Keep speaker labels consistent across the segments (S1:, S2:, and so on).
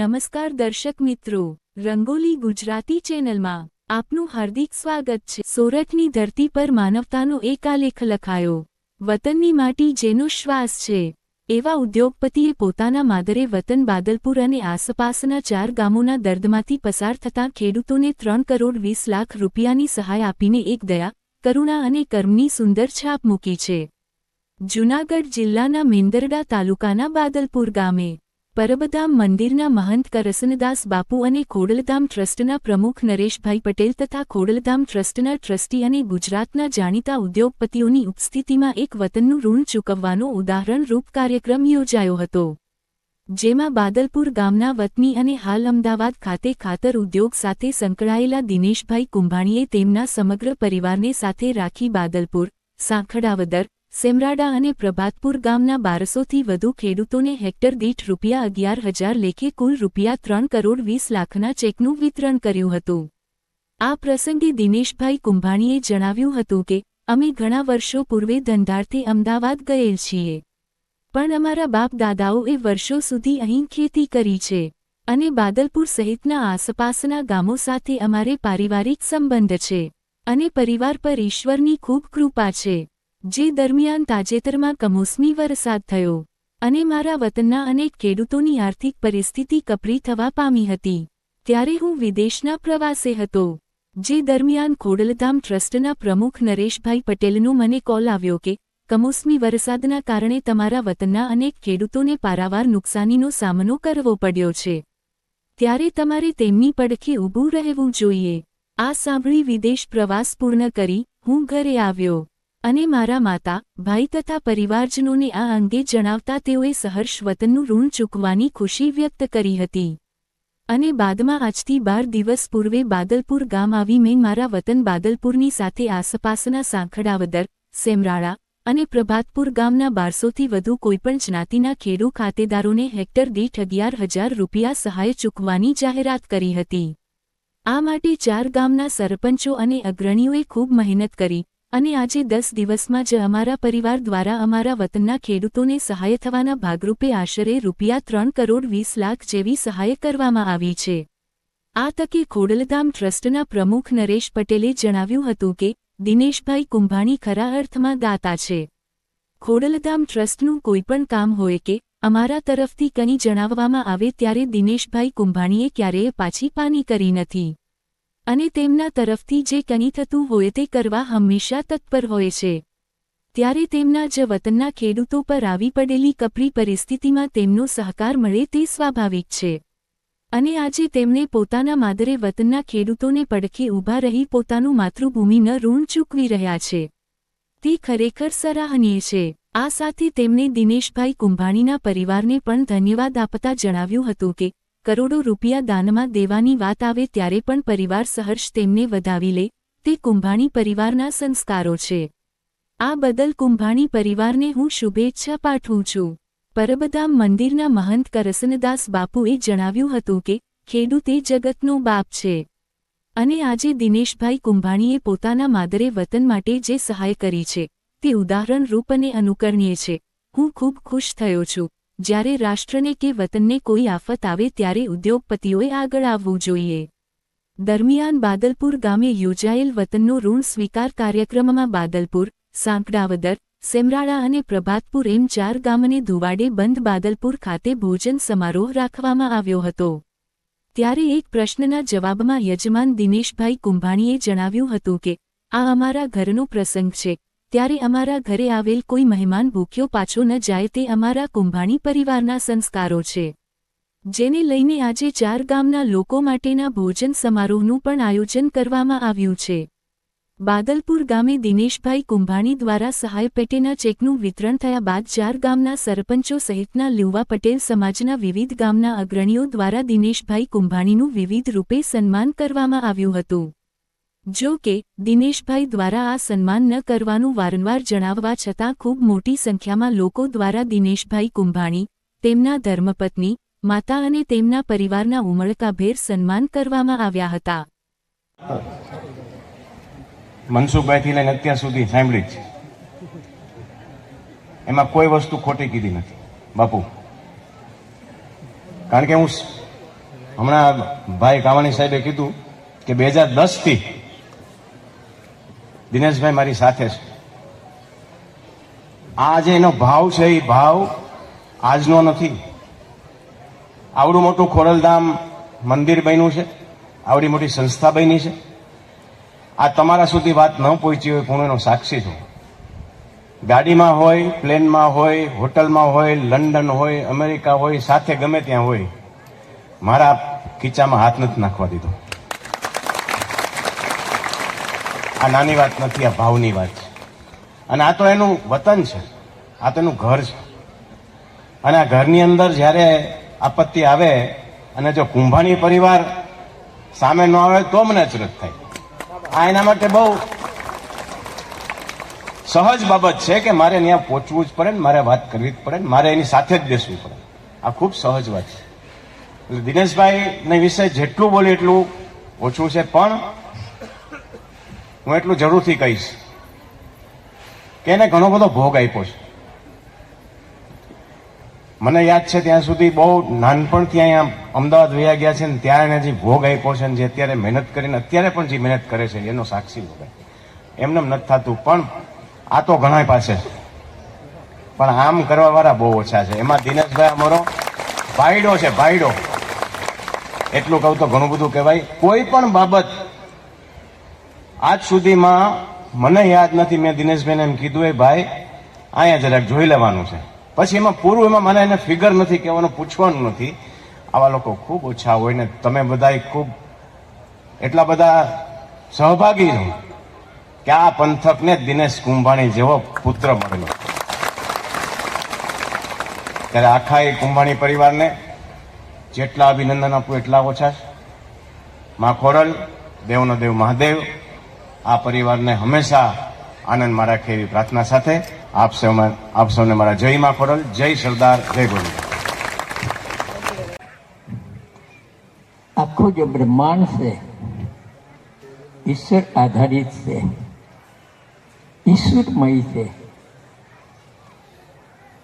S1: નમસ્કાર દર્શક મિત્રો, રંગોલી ગુજરાતી ચેનલમાં આપનું હાર્દિક સ્વાગત છે. સોરઠની ધરતી પર માનવતાનો એક આલેખ લખાયો, વતનની માટી જેનો શ્વાસ છે. એવા ઉદ્યોગપતિએ પોતાના માદરે વતન બાદલપુર અને આસપાસના ચાર ગામોના દર્દમાંથી પસાર થતાં ખેડૂતોને ત્રણ કરોડ વીસ લાખ રૂપિયાની સહાય આપીને એક દયા, કરુણા અને કર્મની સુંદર છાપ મૂકી છે. જૂનાગઢ જિલ્લાના મેંદરડા તાલુકાના બાદલપુર ગામે પરબધામ મંદિરના મહંત કરસનદાસ બાપુ અને ખોડલધામ ટ્રસ્ટના પ્રમુખ નરેશભાઈ પટેલ તથા ખોડલધામ ટ્રસ્ટના ટ્રસ્ટી અને ગુજરાતના જાણીતા ઉદ્યોગપતિઓની ઉપસ્થિતિમાં એક વતનનું ઋણ ચૂકવવાનો ઉદાહરણરૂપ કાર્યક્રમ યોજાયો હતો. જેમાં બાદલપુર ગામના વતની અને હાલ અમદાવાદ ખાતે ખાતર ઉદ્યોગ સાથે સંકળાયેલા દિનેશભાઈ કુંભાણીએ તેમના સમગ્ર પરિવારને સાથે રાખી બાદલપુર, સાંખડાવદર સેમરાડા અને પ્રભાતપુર ગામના બારસોથી વધુ ખેડૂતોને હેક્ટર દીઠ રૂપિયા અગિયાર હજાર લેખે કુલ રૂપિયા ત્રણ કરોડ વીસ લાખના ચેકનું વિતરણ કર્યું હતું. આ પ્રસંગે દિનેશભાઈ કુંભાણીએ જણાવ્યું હતું કે, અમે ઘણા વર્ષો પૂર્વે ધંધાર્થે અમદાવાદ ગયેલ છીએ. પણ અમારા બાપ દાદાઓએ વર્ષો સુધી અહીં ખેતી કરી છે અને બાદલપુર સહિતના આસપાસના ગામો સાથે અમારે પારિવારિક સંબંધ છે અને પરિવાર પર ઈશ્વરની ખૂબ કૃપા છે. જે દરમિયાન તાજેતરમાં કમોસમી વરસાદ થયો અને મારા વતનના અનેક ખેડૂતોની આર્થિક પરિસ્થિતિ કપરી થવા પામી હતી. ત્યારે હું વિદેશના પ્રવાસે હતો, જે દરમિયાન ખોડલધામ ટ્રસ્ટના પ્રમુખ નરેશભાઈ પટેલનો મને કોલ આવ્યો કે, કમોસમી વરસાદના કારણે તમારા વતનના અનેક ખેડૂતોને પારાવાર નુકસાનીનો સામનો કરવો પડ્યો છે. ત્યારે તમારે તેમની પડખે ઊભું રહેવું જોઈએ આ સાંભળી વિદેશ પ્રવાસ પૂર્ણ કરી, હું ઘરે આવ્યો. અને મારા માતા, ભાઈ તથા પરિવારજનોને આ અંગે જણાવતા તેઓએ સહર્ષ વતનનું ઋણ ચૂકવાની ખુશી વ્યક્ત કરી હતી. અને બાદમાં આજથી બાર દિવસ પૂર્વે બાદલપુર ગામ આવી મેં મારા વતન બાદલપુરની સાથે આસપાસના સાંખડાવદર, સેમરાળા અને પ્રભાતપુર ગામના બારસોથી વધુ કોઈપણ જ્ઞાતિના ખેડૂ ખાતેદારોને હેક્ટર દીઠ અગિયાર હજાર રૂપિયા સહાય ચૂકવાની જાહેરાત કરી હતી. આ માટે ચાર ગામના સરપંચો અને અગ્રણીઓએ ખૂબ મહેનત કરી અને આજે દસ દિવસમાં જ અમારા પરિવાર દ્વારા અમારા વતનના ખેડૂતોને સહાય થવાના ભાગરૂપે આશરે રૂપિયા ત્રણ કરોડ વીસ લાખ જેવી સહાય કરવામાં આવી છે. આ તકે ખોડલધામ ટ્રસ્ટના પ્રમુખ નરેશ પટેલે જણાવ્યું હતું કે, દિનેશભાઈ કુંભાણી ખરા અર્થમાં દાતા છે. ખોડલધામ ટ્રસ્ટનું કોઈપણ કામ હોય કે, અમારા તરફથી કંઈ જણાવવામાં આવે ત્યારે દિનેશભાઈ કુંભાણીએ ક્યારેય પાછી પાની કરી નથી. અને તેમના તરફથી જે કંઈ થતું હોય તે કરવા હંમેશા તત્પર હોય છે. ત્યારે તેમના જ વતનના ખેડૂતો પર આવી પડેલી કપરી પરિસ્થિતિમાં તેમનો સહકાર મળે તે સ્વાભાવિક છે. અને આજે તેમણે પોતાના માદરે વતનના ખેડૂતોને પડખે ઊભા રહી પોતાનું માતૃભૂમિન ઋણ ચૂકવી રહ્યા છે. તે ખરેખર સરાહનીય છે. આ સાથે તેમણે દિનેશભાઈ કુંભાણીના પરિવારને પણ ધન્યવાદ આપતા જણાવ્યું હતું કે કરોડો રૂપિયા દાનમાં દેવાની વાત આવે ત્યારે પણ પરિવાર સહર્ષ તેમને વધાવી લે, તે કુંભાણી પરિવારના સંસ્કારો છે. આ બદલ કુંભાણી પરિવારને હું શુભેચ્છા પાઠવું છું. પરબધામ મંદિરના મહંત કરસનદાસ બાપુએ જણાવ્યું હતું કે, ખેડૂત એ જગતનો બાપ છે. અને આજે દિનેશભાઈ કુંભાણીએ પોતાના માદરે વતન માટે જે સહાય કરી છે, તે ઉદાહરણરૂપ અને અનુકરણીય છે. હું ખૂબ ખુશ થયો છું. જ્યારે રાષ્ટ્રને કે વતનને કોઈ આફત આવે ત્યારે ઉદ્યોગપતિઓએ આગળ આવવું જોઈએ. દરમિયાન બાદલપુર ગામે યોજાયેલ વતનનો ઋણ સ્વીકાર કાર્યક્રમમાં બાદલપુર, સાંકડાવદર, સેમરાળા અને પ્રભાતપુર એમ ચાર ગામને ધુવાડે બંધ બાદલપુર ખાતે ભોજન સમારોહ રાખવામાં આવ્યો હતો. ત્યારે એક પ્રશ્નના જવાબમાં યજમાન દિનેશભાઈ કુંભાણીએ જણાવ્યું હતું કે, આ અમારા ઘરનો પ્રસંગ છે. ત્યારે અમારા ઘરે આવેલ કોઈ મહેમાન ભૂખ્યો પાછો ન જાય તે અમારા કુંભાણી પરિવારના સંસ્કારો છે. જેને લઈને આજે ચાર ગામના લોકો માટેના ભોજન સમારોહનું પણ આયોજન કરવામાં આવ્યું છે. બાદલપુર ગામે દિનેશભાઈ કુંભાણી દ્વારા સહાય પેટેના ચેકનું વિતરણ થયા બાદ ચાર ગામના સરપંચો સહિતના લ્યુવા પટેલ સમાજના વિવિધ ગામના અગ્રણીઓ દ્વારા દિનેશભાઈ કુંભાણીનું વિવિધ રૂપે સન્માન કરવામાં આવ્યું હતું. જો કે, દિનેશભાઈ દ્વારા આ સન્માન ન કરવાનું વારંવાર જણાવવા છતાં ખૂબ મોટી સંખ્યામાં લોકો દ્વારા દિનેશભાઈ કુંભાણી, તેમના ધર્મપત્ની, માતા અને તેમના પરિવારના ઉમળકાભેર સન્માન કરવામાં આવ્યા હતા.
S2: મનસુખભાઈથી લઈને અત્યાર સુધી સાંભળી છે એમાં કોઈ વસ્તુ ખોટી કીધી નથી. બાપુ. કારણ કે હું હમણાં ભાઈ કાવાણી સાહેબે કીધું કે બે હજાર દસથી દિનેશભાઈ મારી સાથે છે. આ જે એનો ભાવ છે, એ ભાવ આજનો નથી. આવડું મોટું ખોરલધામ મંદિર બન્યું છે, આવડી મોટી સંસ્થા બની છે. આ તમારા સુધી વાત ન પહોંચી હોય હું એનો સાક્ષી છું. ગાડીમાં હોય, પ્લેનમાં હોય, હોટલમાં હોય, લંડન હોય, અમેરિકા હોય, સાથે ગમે ત્યાં હોય, મારા ખીચામાં હાથ નથી નાખવા દીધો. આ નાની વાત નથી, આ ભાવની વાત છે. અને આ તો એનું વતન છે. આ તો એનું ઘર છે. અને આ ઘરની અંદર જ્યારે આપત્તિ આવે અને જો કુંભાણી પરિવાર સામે ન આવે તો મને અચરજ થાય. આ એના માટે બહુ સહજ બાબત છે કે મારે ત્યાં પહોંચવું જ પડે ને મારે વાત કરવી જ પડે ને મારે એની સાથે જ બેસવું પડે. આ ખૂબ સહજ વાત છે. એટલે દિનેશભાઈને વિશે જેટલું બોલે એટલું ઓછું છે, પણ હું એટલું જરૂરથી કહીશ કે એને ઘણો બધો ભોગ આપ્યો છે. મને યાદ છે ત્યાં સુધી બહુ નાનપણથી અહીંયા અમદાવાદ વયા ગયા છે ને ત્યાં એને જે ભોગ આપ્યો છે ને જે અત્યારે મહેનત કરીને, અત્યારે પણ જે મહેનત કરે છે, એનો સાક્ષી ભોગ એમને નથી થતું, પણ આ તો ઘણા પાસે પણ આમ કરવાવાળા બહુ ઓછા છે. એમાં દિનેશભાઈ અમારો ભાઈડો છે, ભાઈડો. એટલું કહું તો ઘણું બધું કહેવાય. કોઈ પણ બાબત આજ સુધીમાં મને યાદ નથી, મેં દિનેશભાઈને એમ કીધું, એ ભાઈ, અહીંયા જરાક જોઈ લેવાનું છે. પછી એમાં પૂરું એમાં મને એને ફિગર નથી, કહેવાનું પૂછવાનું નથી. આવા લોકો ખૂબ ઓછા હોય ને તમે બધા ખૂબ એટલા બધા સહભાગી છો કે આ પંથકને દિનેશ કુંભાણી જેવો પુત્ર મળ્યો. ત્યારે આખા એ કુંભાણી પરિવારને જેટલા અભિનંદન આપું એટલા ઓછા મા ખોડલ દેવનો દેવ મહાદેવ આ પરિવારને હંમેશા આનંદમાં રાખે એવી પ્રાર્થના સાથે આપ સૌ આપ સૌને મારા જય માં ખોડલ જય સરદાર, જય ગોવિંદ.
S3: આખું જે બ્રહ્માંડ છે, ઈશ્વર આધારિત છે, ઈશ્વરમય છે.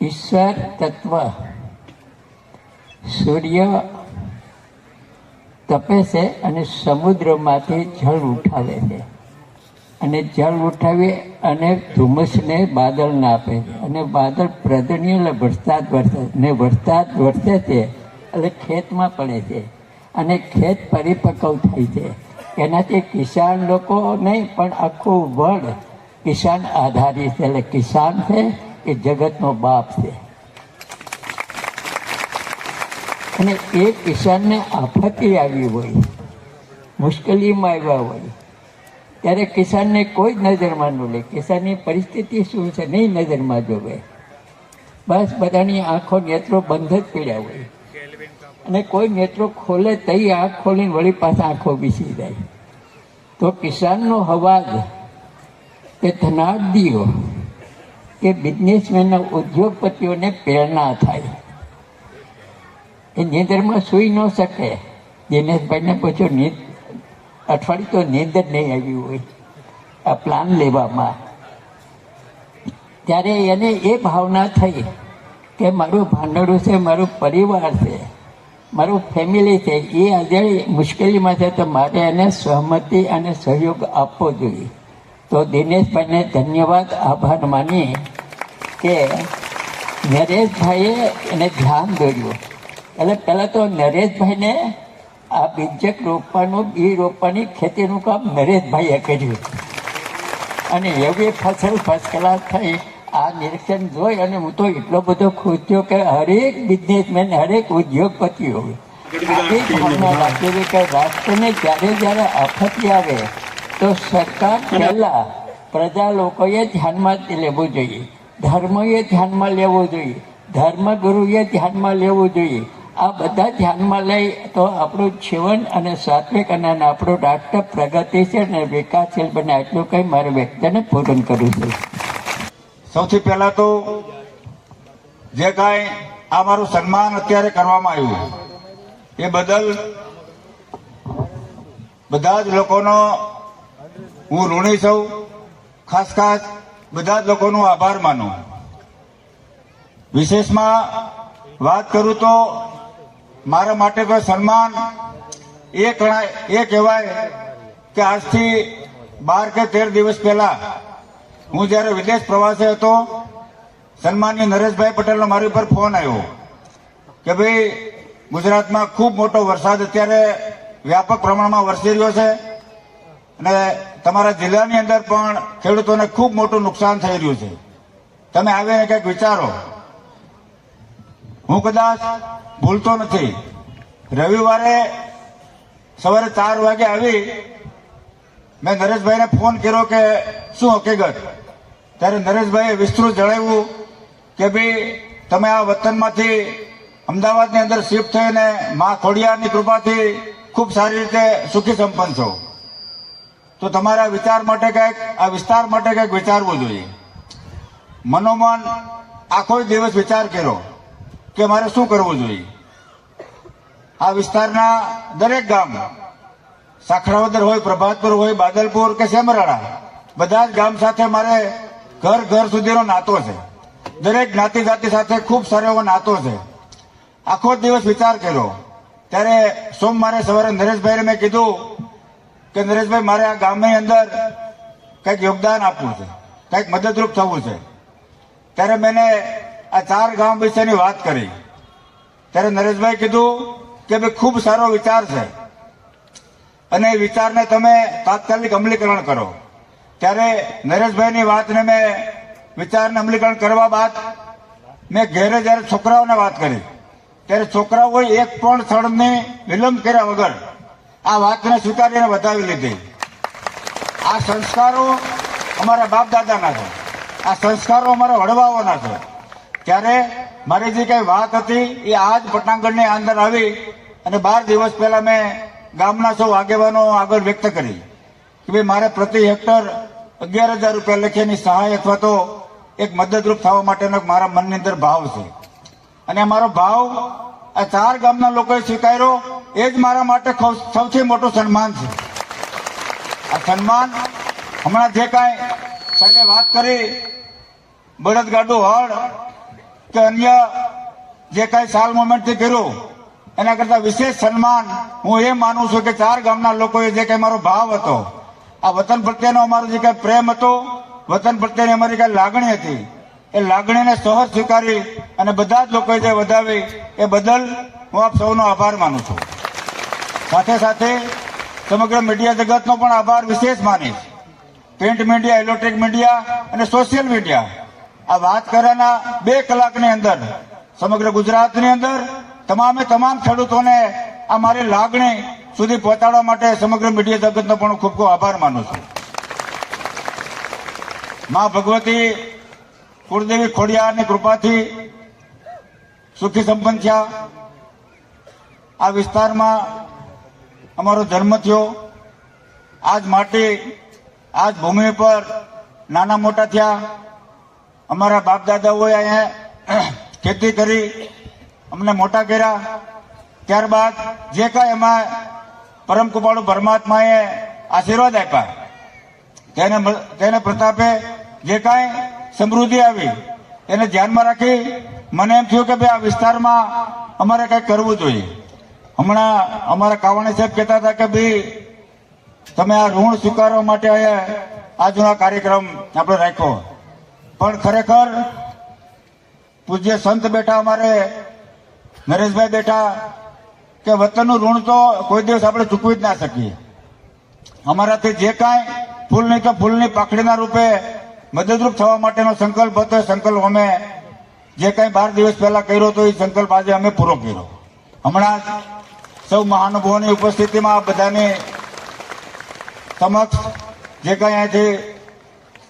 S3: ઈશ્વર તત્વ સૂર્ય તપે છે અને સમુદ્રમાંથી જળ ઉઠાવે છે. અને જળ ઉઠાવી અને ધુમ્મસને બાદલને આપે. અને બાદલ પ્રદનીય વરસાદ વરસે ને વરસાદ વરસે છે એટલે ખેતમાં પડે છે. અને ખેત પરિપક્વ થાય છે. એનાથી કિસાન લોકો નહીં, પણ આખું વર્લ્ડ કિસાન આધારિત છે. એટલે કિસાન છે એ જગતનો બાપ છે. અને એ કિસાનને આફતી આવી હોય, મુશ્કેલીમાં આવ્યા હોય ત્યારે કિસાનને કોઈ જ નજરમાં ન લે. કિસાનની પરિસ્થિતિ શું છે નહીં નજરમાં જોવે. બસ બધાની આંખો નેત્રો બંધ જ પીડ્યા હોય. અને કોઈ નેત્રો ખોલે તઈ આંખ ખોલીને વળી પાછા આંખો બીસી જાય. તો કિસાનનો અવાજ કે ધનાઢીઓ કે બિઝનેસમેનના ઉદ્યોગપતિઓને પ્રેરણા થાય. એ નિંદરમાં સૂઈ ન શકે. દિનેશભાઈને પૂછ્યું, નીંદ અઠવાડિયું તો નીંદ નહીં આવી હોય. આ પ્લાન લેવામાં. ત્યારે એને એ ભાવના થઈ કે મારું ભાંડડું છે, મારું પરિવાર છે, મારું ફેમિલી છે, એ આજે મુશ્કેલીમાં છે, તો મારે એને સહમતિ અને સહયોગ આપવો જોઈએ. તો દિનેશભાઈને ધન્યવાદ, આભાર માની કે નરેશભાઈએ એને ધ્યાન દોર્યું. એટલે પહેલાં તો નરેશભાઈને આ બીજક રોપવાનું, બી રોપવાની ખેતીનું કામ નરેશભાઈએ કર્યું. અને એવી ફસલ ફર્સ્ટ ક્લાસ થઈ. આ નિરીક્ષણ જોઈ અને હું તો એટલો બધો ખુશ થયો કે હરેક બિઝનેસમેન હરેક ઉદ્યોગપતિઓ આવી ભાવના કે રાષ્ટ્રને જ્યારે જ્યારે આફતી આવે, તો સરકાર પહેલા પ્રજા લોકોએ ધ્યાનમાં લેવું જોઈએ. ધર્મએ ધ્યાનમાં લેવું જોઈએ. ધર્મગુરુએ ધ્યાનમાં લેવું જોઈએ. આ બધા ધ્યાનમાં લઈ તો આપણું જીવન અને સાત્વિક અને આપણું રાષ્ટ્ર પ્રગતિશીલ અને વિકાસશીલ બને એટલું કંઈ મારે વ્યક્તિને પૂરણ કરું છે.
S4: સૌથી પહેલા તો જે કાંઈ આ મારું સન્માન અત્યારે કરવામાં આવ્યું એ બદલ બધા જ લોકોનો હું ઋણી છું. ખાસ ખાસ બધા જ લોકોનો આભાર માનું. વિશેષમાં વાત કરું તો મારા માટે તો સન્માન એ ગણાય એ કહેવાય કે આજથી બાર કે તેર દિવસ પહેલા હું જ્યારે વિદેશ પ્રવાસે હતો, સન્માનીય નરેશભાઈ પટેલનો મારી ઉપર ફોન આવ્યો કે ભાઈ ગુજરાતમાં ખૂબ મોટો વરસાદ અત્યારે વ્યાપક પ્રમાણમાં વરસી રહ્યો છે અને તમારા જિલ્લાની અંદર પણ ખેડૂતોને ખૂબ મોટું નુકસાન થઈ રહ્યું છે. તમે આવીને કંઈક વિચારો. હું કદાચ ભૂલતો નથી. રવિવારે સવારે ચાર વાગે આવી મેં નરેશભાઈને ફોન કર્યો કે શું હકીકત? ત્યારે નરેશભાઈએ વિસ્તૃત જણાવ્યું કે ભાઈ, તમે આ વતનમાંથી અમદાવાદની અંદર શિફ્ટ થઈને મા ખોડિયારની કૃપાથી ખૂબ સારી રીતે સુખી સંપન્ન છો. તો તમારા વિચાર માટે કંઈક, આ વિસ્તાર માટે કંઈક વિચારવું જોઈએ. મનોમન આખો દિવસ વિચાર કર્યો. કે મારે શું કરવું જોઈએ? આ વિસ્તારના દરેક ગામ, સાખરાવદર હોય, પ્રભાતપુર હોય, બાદલપુર કે સેમરાળા બધા જ ગામ સાથે મારે ઘર ઘર સુધીનો નાતો છે. દરેક જ્ઞાતિ જાતિ સાથે ખૂબ સારો એવો નાતો છે. આખો દિવસ વિચાર કર્યો. ત્યારે સોમવારે સવારે નરેશભાઈને મેં કીધું કે નરેશભાઈ, મારે આ ગામની અંદર કંઈક યોગદાન આપવું છે, કંઈક મદદરૂપ થવું છે. ત્યારે મેં આ ચાર ગામ વિશેની વાત કરી. ત્યારે નરેશભાઈ કીધું કે ભાઈ ખૂબ સારો વિચાર છે. અને એ વિચારને તમે તાત્કાલિક અમલીકરણ કરો. ત્યારે નરેશભાઈની વાતને મેં વિચારને અમલીકરણ કરવા બાદ મેં ઘેરે જ્યારે છોકરાઓને વાત કરી, ત્યારે છોકરાઓએ એક પણ સ્થળને વિલંબ કર્યા વગર આ વાતને સ્વીકારીને વધાવી લીધી. આ સંસ્કારો અમારા બાપ દાદાના છે. આ સંસ્કારો અમારા વડવાઓના છે. ત્યારે મારી જે કઈ વાત હતી, એ આજ પટાંગણની અંદર આવી અને બાર દિવસ પહેલા મેં ગામના સૌ આગેવાનો આગળ વ્યક્ત કરી કે ભાઈ, મારે પ્રતિ હેક્ટર અગિયાર હજાર રૂપિયા લેખેની સહાય અથવા તો એક મદદરૂપ થવા માટેનો મારા મનની અંદર ભાવ છે. અને મારો ભાવ આ ચાર ગામના લોકોએ સ્વીકાર્યો, એ જ મારા માટે સૌથી મોટું સન્માન છે. આ સન્માન હમણાં જે કાંઈ સાહેબે વાત કરી, બળદગાડું હળ કે અન્ય જે કાંઈ સાલ મોમેન્ટથી કર્યું, એના કરતા વિશેષ સન્માન હું એ માનું છું કે ચાર ગામના લોકોએ જે કાંઈ મારો ભાવ હતો, આ વતન પ્રત્યેનો અમારો જે કાંઈ પ્રેમ હતો, વતન પ્રત્યેની અમારી કાંઈ લાગણી હતી, એ લાગણીને સહજ સ્વીકારી અને બધા જ લોકોએ જે વધાવી, એ બદલ હું આપ સૌનો આભાર માનું છું. સાથે સાથે સમગ્ર મીડિયા જગતનો પણ આભાર વિશેષ માનીશ. પ્રિન્ટ મીડિયા, ઇલેક્ટ્રિક મીડિયા અને સોશિયલ મીડિયા આ વાત કર્યાના બે કલાકની અંદર, સમગ્ર ગુજરાતની અંદર, તમામે તમામ ખેડૂતોને આ મારી લાગણી સુધી પહોંચાડવા માટે સમગ્ર મીડિયા જગતનો પણ ખૂબ ખૂબ આભાર માનું છું. મા ભગવતી કુળદેવી ખોડિયારની કૃપાથી સુખી સંપન્ન થયા. આ વિસ્તારમાં અમારો જન્મ થયો. આજ માટી, આજ ભૂમિ પર નાના મોટા થયા. અમારા બાપ દાદાઓએ અહીંયા ખેતી કરી, અમને મોટા કર્યા. ત્યારબાદ જે કાંઈ એમાં પરમ કૃપાળુ પરમાત્માએ આશીર્વાદ આપ્યા. તેને તેને પ્રતાપે જે કાંઈ સમૃદ્ધિ આવી એને ધ્યાનમાં રાખી મને એમ થયું કે ભાઈ આ વિસ્તારમાં અમારે કંઈક કરવું જોઈએ. હમણાં અમારા કાવાણી સાહેબ કહેતા હતા કે ભાઈ, તમે આ ઋણ સ્વીકારવા માટે આજનો આ કાર્યક્રમ આપણે રાખ્યો. પણ ખરેખર પૂજ્ય સંત બેઠા અમારે, નરેશભાઈ બેઠા કે વતનનું ઋણ તો કોઈ દિવસ આપણે ચૂકવી જ ના શકીએ. અમારાથી જે કાંઈ ફૂલની તો ફૂલની પાખડીના રૂપે મદદરૂપ થવા માટેનો સંકલ્પ હતો. સંકલ્પ અમે જે કાંઈ બાર દિવસ પહેલા કર્યો હતો, એ સંકલ્પ આજે અમે પૂરો કર્યો. હમણાં સૌ મહાનુભાવોની ઉપસ્થિતિમાં બધાની સમક્ષ જે કાંઈ અહીંથી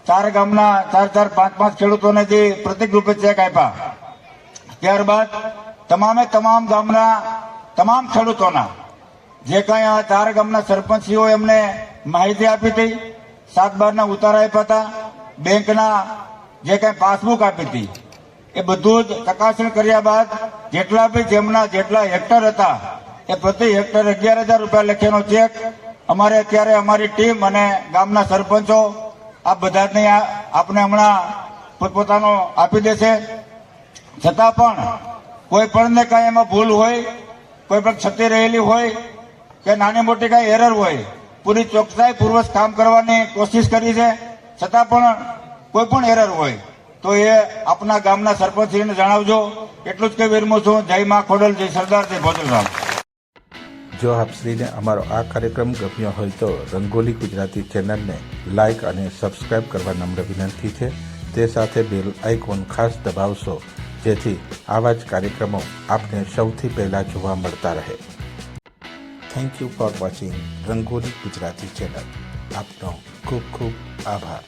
S4: ચાર ગામના ચાર ચાર પાંચ પાંચ ખેડૂતોને જે પ્રતિક રૂપે ચેક આપ્યા. ત્યારબાદ તમામે તમામ ગામના તમામ ખેડૂતોના જે કાંઈ આ ચાર ગામના સરપંચીઓ એમને માહિતી આપી હતી, સાત બારના ઉતારા આપ્યા હતા, બેંકના જે કાંઈ પાસબુક આપી હતી, એ બધું જ ચકાસણી કર્યા બાદ જેટલા બી જેમના જેટલા હેક્ટર હતા, એ પ્રતિ હેક્ટર અગિયાર હજાર રૂપિયા લખેનો ચેક અમારે અત્યારે અમારી ટીમ અને ગામના સરપંચો આ બધાને આપને હમણાં પોતપોતાનો આપી દેશે. છતાં પણ કોઈ પણને કાંઈ એમાં ભૂલ હોય, કોઈ પણ ક્ષતિ રહેલી હોય કે નાની મોટી કાંઈ એરર હોય, પૂરી ચોકસાઈ પૂર્વક કામ કરવાની કોશિશ કરી છે. છતાં પણ કોઈ પણ એરર હોય, તો એ આપના ગામના સરપંચશ્રીને જણાવજો. એટલું જ કે વિરમું છું. જય મા ખોડલ જય સરદાર જય ભોજનરામ.
S5: જો આપશ્રીને અમારો આ કાર્યક્રમ ગમ્યો હોય તો રંગોલી ગુજરાતી ચેનલને લાઇક અને સબસ્ક્રાઇબ કરવા નમ્ર વિનંતી છે. તે સાથે બેલ આઇકોન ખાસ દબાવશો, જેથી આવા જ કાર્યક્રમો આપને સૌથી પહેલાં જોવા મળતા રહે. Thank you for watching Rangoli Gujarati channel. આપનો ખૂબ ખૂબ આભાર.